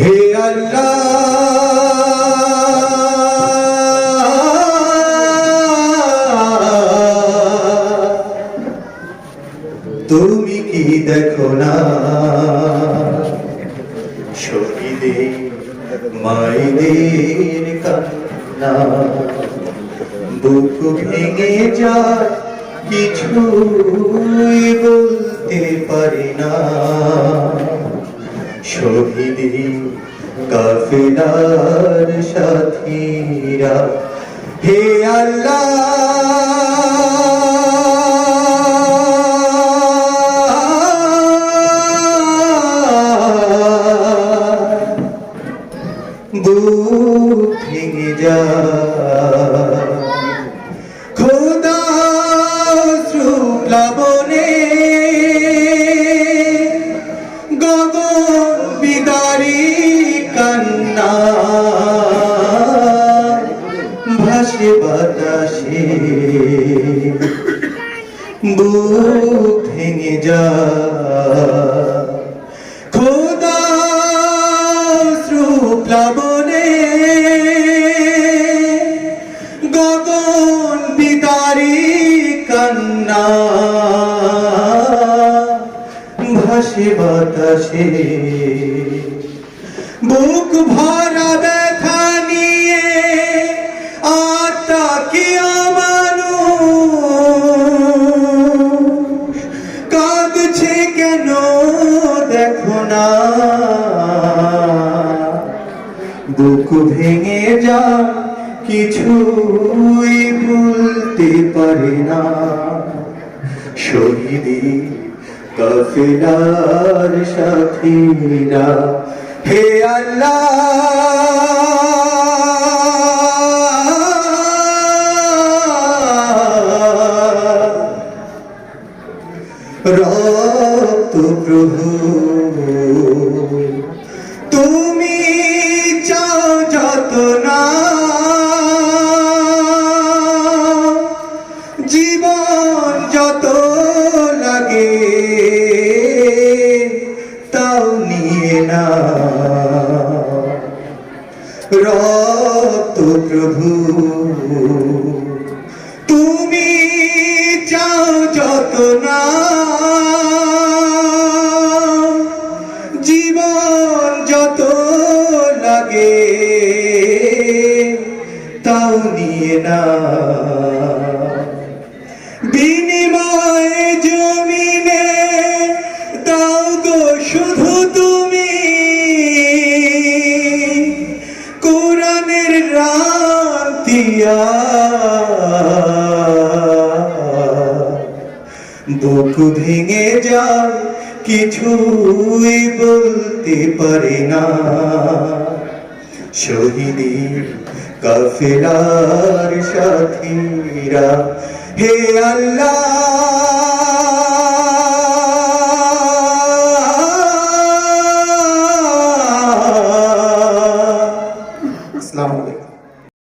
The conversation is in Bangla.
হে তুমি কি দেখো না? শহীদের মায়েদের কান্না। বুক ভেঙে যায়, কিছুই বলতে পারি না। শহীদের কাফেলার সাথীরা হে আল্লাহ। ভেঙে যায় খোদা শ্রুপ্লাবনে ভেঙে যায় খোদা গগন কান্না। ভাসে বাতাসে বুক ভরা কেন দেখো না? বুক ভেঙে যা, কিছুই বলতে পারে না। শহীদি, কাফেলার সাথীরা, হে আল্লাহ! রক্ত প্রভু, তুমি চাও যত না জীবন যত লাগে, তাও নিয়ে না। রক্ত প্রভু, তুমি চাও যত না না। বিনিময়ে জমিনে শুধু তুমি। ভেঙে যায় কিছুই বলতে পারে না। শহীদি কাফেলার সাথীরা হে আল্লাহ!